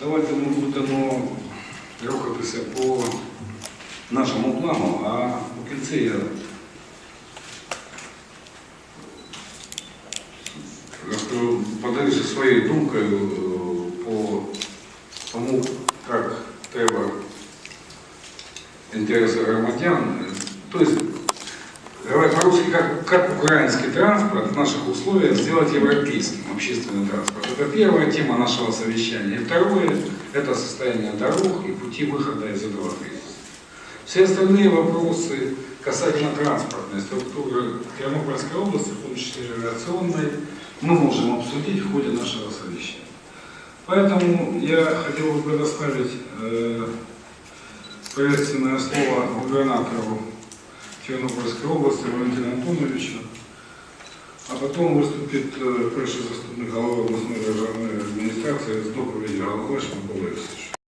Давайте ми будемо рухатися по нашому плану, а у кінці я розкажу, своєю думкою е, по тому, як треба інтереси громадян. Тобто, говоря по-русски, как, как украинский транспорт в наших условиях сделать европейским общественный транспорт. Это первая тема нашего совещания. И второе – это состояние дорог и пути выхода из этого кризиса. Все остальные вопросы касательно транспортной структуры Тернопольской области, в том числе авиационной, мы можем обсудить в ходе нашего совещания. Поэтому я хотел бы предоставить э, приветственное слово губернатору Тернопольской области Валентина Антоновича, а потом выступит э, перший заступник голови областной державной администрации з доповіді голови Шмакової.